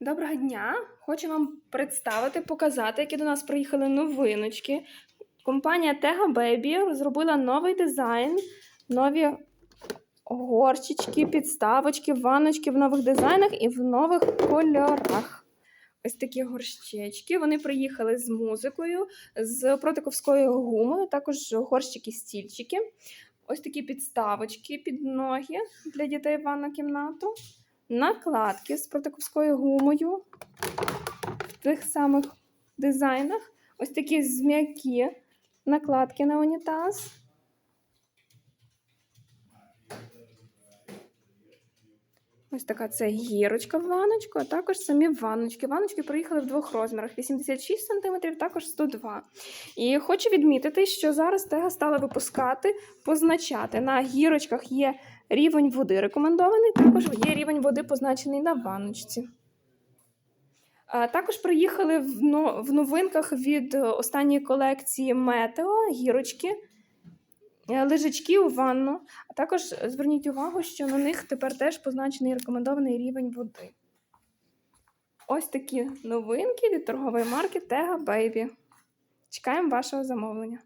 Доброго дня! Хочу вам представити, показати, які до нас приїхали новиночки. Компанія Tega Baby розробила новий дизайн, нові горщички, підставочки, ванночки в нових дизайнах і в нових кольорах. Ось такі горщички. Вони приїхали з музикою, з протиковською гумою, також горщики стільчики. Ось такі підставочки під ноги для дітей в ванну кімнату накладки з протиковською гумою в тих самих дизайнах. Ось такі зм'які накладки на унітаз. Ось така це гірочка в ваночку, а також самі ванночки. Ванночки приїхали в двох розмірах: 86 см, також 102 І хочу відмітити, що зараз Тега стала випускати, позначати. На гірочках є рівень води рекомендований, також є рівень води позначений на ванночці. А Також приїхали в новинках від е, останньої колекції Метео гірочки, е, лежачки у ванну. А також зверніть увагу, що на них тепер теж позначений рекомендований рівень води. Ось такі новинки від торгової марки Tega Baby. Чекаємо вашого замовлення.